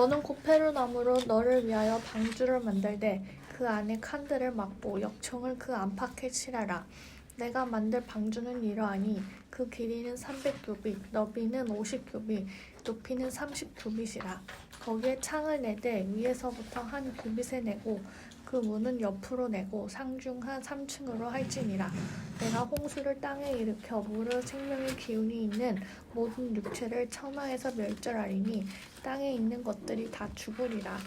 너는 코페르나무로 너를 위하여 방주를 만들되 그 안에 칸들을 막고 역청을 그 안팎에 칠하라. 내가 만들 방주는 이러하니 그 길이는 300규빗, 너비는 50규빗, 높이는 30규빗이라. 거기에 창을 내되 위에서부터 한 규빗에 내고 그 문은 옆으로 내고 상중 한 3층으로 할지니라. 내가 홍수를 땅에 일으켜 물의 생명의 기운이 있는 모든 육체를 천하에서 멸절하리니 땅에 있는 것들이 다 죽으리라.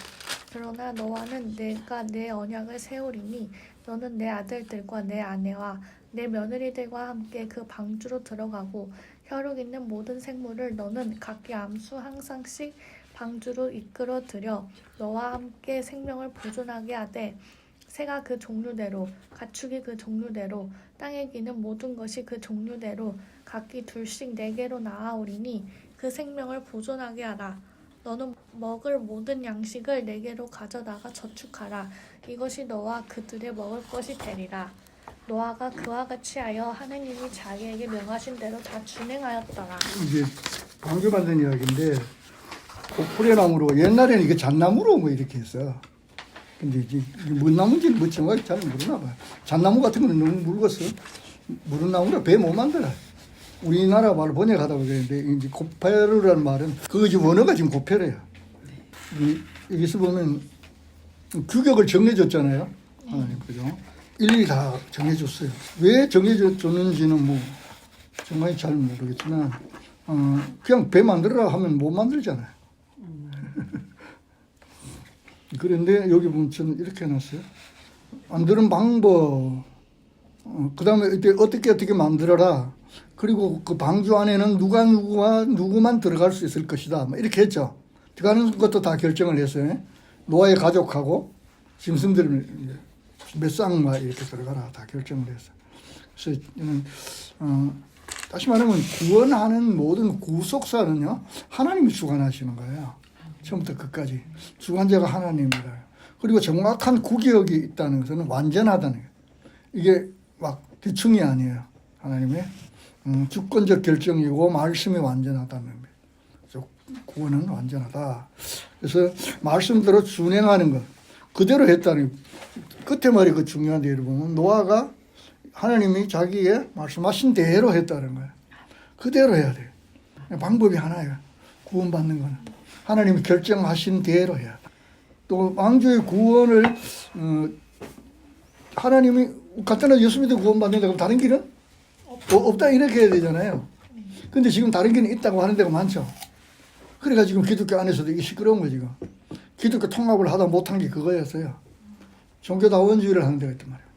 그러나 너와는 내가 내 언약을 세우리니 너는 내 아들들과 내 아내와 내 며느리들과 함께 그 방주로 들어가고 혈육 있는 모든 생물을 너는 각기 암수 항상씩 방주로 이끌어 들여 너와 함께 생명을 보존하게 하되 새가 그 종류대로 가축이 그 종류대로 땅에 기는 모든 것이 그 종류대로 각기 둘씩 네 개로 나아오리니 그 생명을 보존하게 하라. 너는 먹을 모든 양식을 네 개로 가져다가 저축하라. 이것이 너와 그들의 먹을 것이 되리라. 노아가 그와 같이 하여 하느님이 자기에게 명하신 대로 다 준행하였더라. 이게 방주 만든 이야기인데 고프레나무로 옛날에는 이게 잣나무로 뭐 이렇게 했어. 근데 이제 뭔 나무인지 뭐 정확히 잘 모르나 봐. 잣나무 같은 거는 너무 묽었어. 무른 나무라 배 못 만들어. 우리나라 말을 번역하다 그랬는데 이제 고페르라는 말은 그 지금 원어가 지금 고페르야. 이, 여기서 보면 규격을 정해줬잖아요. 아, 그죠? 일일이 다 정해줬어요. 왜 정해줬는지는 뭐 정말 잘 모르겠지만 어, 그냥 배 만들어라 하면 못 만들잖아요. 그런데 여기 보면 저는 이렇게 해놨어요. 만드는 방법, 어, 그 다음에 어떻게 어떻게 만들어라. 그리고 그 방주 안에는 누가 누구와 누구만 들어갈 수 있을 것이다. 뭐 이렇게 했죠. 들어가는 것도 다 결정을 했어요. 노아의 가족하고 짐승들 몇 쌍만 이렇게 들어가라 다 결정을 했어요. 그래서 어, 다시 말하면 구원하는 모든 구속사는요 하나님이 주관하시는 거예요. 처음부터 끝까지 주관자가 하나님이다. 그리고 정확한 구격이 있다는 것은 완전하다는 거예요. 이게 막 대충이 아니에요. 하나님의 음, 주권적 결정이고 말씀이 완전하다는. 그래서 구원은 완전하다. 그래서 말씀대로 준행하는 것 그대로 했다는 거예요. 끝에 말이 그 중요한 데를 보면 노아가 하나님이 자기의 말씀하신 대로 했다는 거예요. 그대로 해야 돼요. 방법이 하나예요. 구원받는 거는. 하나님이 결정하신 대로 해야 돼. 또 왕조의 구원을 어, 하나님이 간단하게 예수 믿어 구원받는다 그럼 다른 길은 어, 없다 이렇게 해야 되잖아요. 근데 지금 다른 길은 있다고 하는 데가 많죠. 그래가 지금 기독교 안에서도 이게 시끄러운 거 지금. 기독교 통합을 하다 못한 게 그거였어요. 종교다원주의를 하는 데가 있단 말이에요.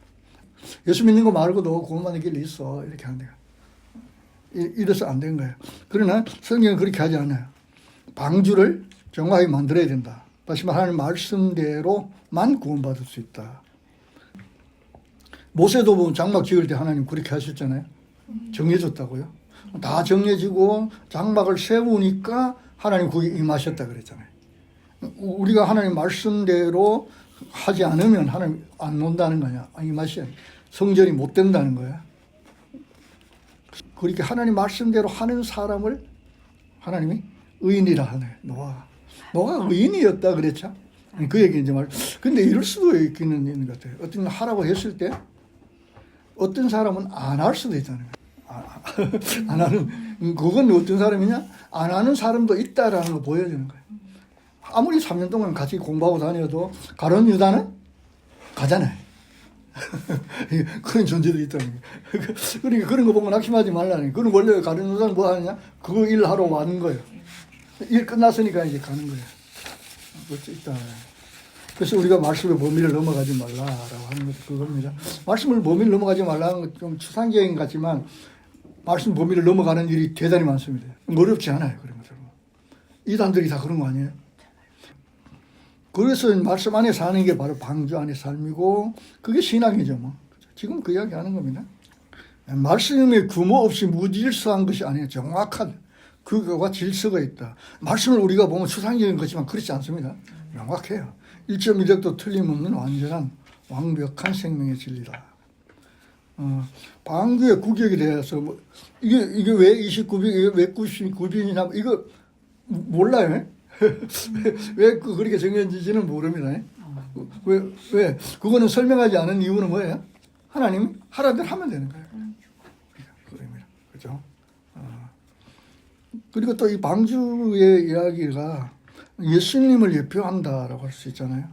예수 믿는 거 말고도 구원받는 길이 있어. 이렇게 하는 데가. 이- 이래서 안 된 거예요. 그러나 성경은 그렇게 하지 않아요. 방주를 정확하게 만들어야 된다. 다시 말하면 하나님 말씀대로만 구원받을 수 있다. 모세도 보면 장막 지을 때 하나님 그렇게 하셨잖아요. 정해줬다고요. 다 정해지고 장막을 세우니까 하나님 거기 임하셨다 그랬잖아요. 우리가 하나님 말씀대로 하지 않으면 하나님 안 논다는 거냐. 아, 이 맛이 성전이 못 된다는 거야. 그렇게 하나님 말씀대로 하는 사람을 하나님이 의인이라 하네. 노아. 노아가 의인이었다 그랬죠. 그 얘기 이제 말. 근데 이럴 수도 있기는 있는 것 같아요. 어떤 하라고 했을 때 어떤 사람은 안 할 수도 있다는 거예요. 아, 안 하는 음, 그건 어떤 사람이냐? 안 하는 사람도 있다라는 거 보여주는 거예요. 아무리 3년 동안 같이 공부하고 다녀도 가론 유다는 가잖아요. 그런 존재도 있다는 거예요. 그러니까 그런 거 보고 낙심하지 말라는 거예요. 그럼 원래 가론 유다는 뭐 하느냐? 그거 일 하러 와는 거예요. 일 끝났으니까 이제 가는 거예요. 그것도 있다. 그래서 우리가 말씀의 범위를 넘어가지 말라라고 하는 것도 그겁니다. 말씀을 범위를 넘어가지 말라는 건 좀 추상적인 것 같지만 말씀 범위를 넘어가는 일이 대단히 많습니다. 어렵지 않아요. 그런 것들은. 이단들이 다 그런 거 아니에요? 그래서 말씀 안에 사는 게 바로 방주 안의 삶이고 그게 신앙이죠. 뭐. 지금 그 이야기 하는 겁니다. 말씀의 규모 없이 무질서한 것이 아니에요. 정확한 그거가 질서가 있다. 말씀을 우리가 보면 추상적인 것지만 그렇지 않습니다. 명확해요. 1.1획도 틀림없는 완전한 완벽한 생명의 진리다. 어, 방주의 구격에 대해서 뭐 이게 이게 왜 29빈 이게 왜 99빈이나 이거 몰라요. 왜 그- 그렇게 정해진지는 모릅니다. 왜, 왜? 그거는 설명하지 않은 이유는 뭐예요? 하나님 하라는 하면 되는 거예요. 그죠? 어. 그리고 또 이 방주의 이야기가 예수님을 예표한다라고 할 수 있잖아요.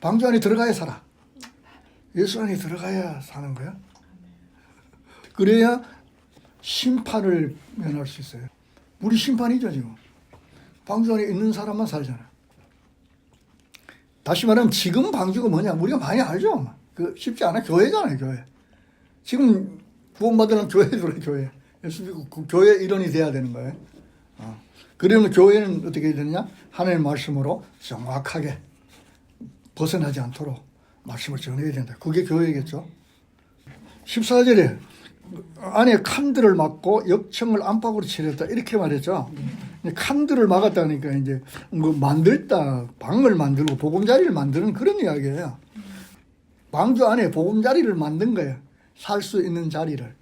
방주 안에 들어가야 살아. 예수 안에 들어가야 사는 거야. 그래야 심판을 면할 수 있어요. 우리 심판이죠, 지금. 방주 안에 있는 사람만 살잖아. 다시 말하면 지금 방주가 뭐냐? 우리가 많이 알죠? 그 쉽지 않아. 교회잖아요, 교회. 지금 구원받으면 교회 들어 교회. 예수 믿고 그 교회 일원이 돼야 되는 거예요. 어. 그러면 교회는 어떻게 해야 되느냐? 하나님의 말씀으로 정확하게 벗어나지 않도록 말씀을 전해야 된다. 그게 교회겠죠. 14절에 안에 칸들을 막고 역청을 안팎으로 칠했다. 이렇게 말했죠. 칸들을 막았다니까 이제 뭐 만들다, 방을 만들고 보금자리를 만드는 그런 이야기예요. 방주 안에 보금자리를 만든 거예요. 살 수 있는 자리를.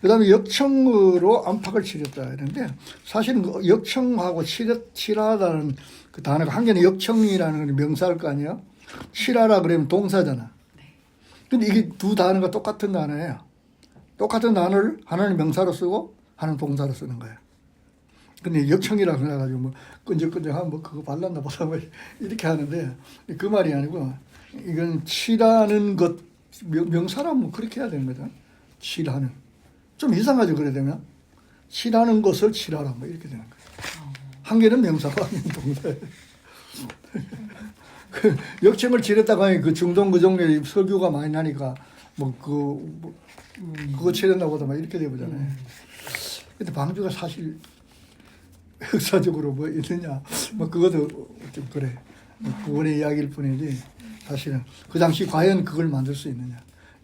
그 다음에 역청으로 안팎을 칠했다 이런데 사실은 그 역청하고 칠했, 칠하다는 그 단어가 한 개는 역청이라는 명사일 거 아니에요? 칠하라 그러면 동사잖아. 근데 이게 두 단어가 똑같은 단어예요. 똑같은 단어를 하나는 명사로 쓰고 하나는 동사로 쓰는 거예요. 근데 역청이라고 해가지고 뭐 끈적끈적하면 뭐 그거 발랐나 보다 뭐 이렇게 하는데 그 말이 아니고 이건 칠하는 것 명- 명사라면 뭐 그렇게 해야 되는 거죠. 칠하는 좀 이상하죠 그래 되면 칠하는 것을 칠하라 뭐 이렇게 되는 거예요. 한 개는 명사고 한 개는 동사예요. 그 역청을 칠했다고 하니 그 중동 그 종류의 석유가 많이 나니까 뭐그 뭐 그거 칠했나 보다 막 이렇게 되보잖아요. 근데 방주가 사실 역사적으로 뭐 있느냐 뭐 그것도 좀 그래 그분의 이야기일 뿐이지 사실은 그 당시 과연 그걸 만들 수 있느냐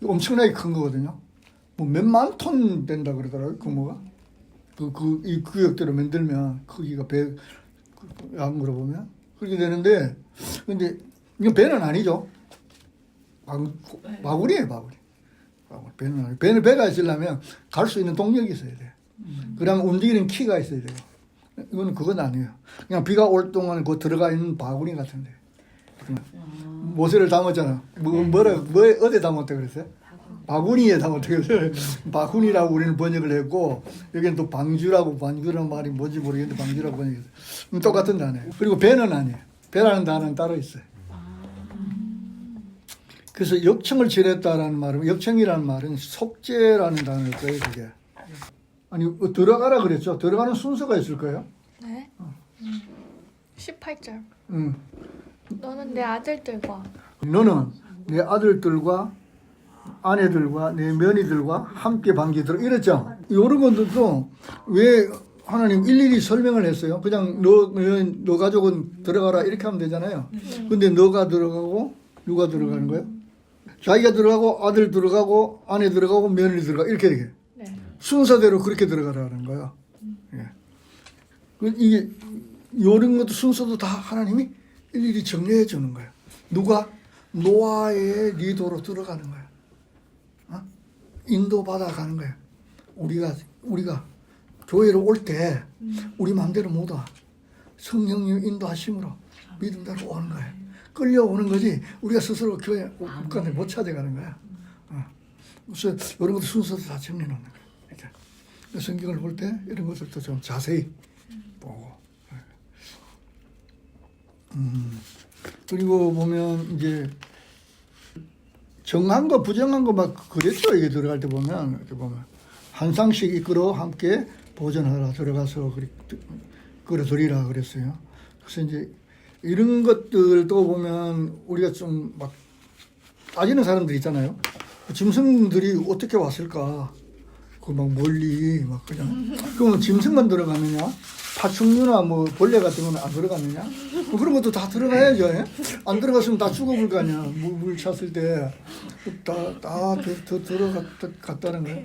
엄청나게 큰 거거든요 뭐 몇만 톤 된다 그러더라고요 규모가 그그이 구역대로 만들면 크기가 배양 물어보면 그렇게 되는데 근데 이건 배는 아니죠 바구리 바구리. 배는 아니 배는 배가 있으려면 갈 수 있는 동력이 있어야 돼 그러면 움직이는 키가 있어야 돼요. 이거는 그건 아니에요. 그냥 비가 올 동안 그 들어가 있는 바구니 같은데. 모세를 담았잖아. 뭐, 뭐라, 뭐, 어디 담았다 그랬어요? 바구니에 담았다 그랬어요. 바구니라고 우리는 번역을 했고, 여기는 또 방주라고, 방주라는 말이 뭔지 모르겠는데 방주라고 번역했어요. 음, 똑같은 단어예요. 그리고 배는 아니에요. 배라는 단어는 따로 있어요. 그래서 역청을 지냈다라는 말은, 역청이라는 말은 속죄라는 단어일 거예요, 그게. 아니, 어, 들어가라 그랬죠? 들어가는 순서가 있을 거예요. 네. 음. 18절. 응. 너는 내 아들들과 너는 내 아들들과 아내들과 내 며느리들과 함께 들어 이랬죠. 이런 것들도 왜 하나님 일일이 설명을 했어요. 그냥 너, 너, 너 가족은 들어가라 이렇게 하면 되잖아요. 근데 너가 들어가고 누가 들어가는 거예요? 자기가 들어가고 아들 들어가고 아내 들어가고 며느리 들어가 이렇게 되게 네. 순서대로 그렇게 들어가라는 거야. 예. 그 이게 이런 것도 순서도 다 하나님이 일일이 정리해 주는 거야. 누가 노아의 리더로 들어가는 거야. 어? 인도받아 가는 거야. 우리가 우리가 교회로 올 때 우리 마음대로 못 와. 성령님 인도하심으로 믿음대로 오는 거야. 끌려오는 거지 우리가 스스로 교회 국간에 못 찾아가는 거야. 어. 그래서 이런 것도 순서도 다 정리해 놓는 거야. 이렇게. 성경을 볼 때 이런 것들도 좀 자세히 보고. 음. 그리고 보면 이제 정한 거 부정한 거 막 그랬죠 이게 들어갈 때 보면 이렇게 보면 한 상씩 이끌어 함께 보존하라 들어가서 그리 끌어들이라 그랬어요. 그래서 이제 이런 것들도 보면 우리가 좀 막 따지는 사람들 있잖아요. 짐승들이 어떻게 왔을까? 그 막 멀리 막 그냥 그러면 짐승만 들어가느냐? 파충류나 뭐 벌레 같은 거는 안 들어갔느냐? 뭐 그런 것도 다 들어가야죠. 예? 안 들어갔으면 다 죽어볼 거 아니야. 물, 물 찼을 때. 다, 다, 들어갔다는 거예요.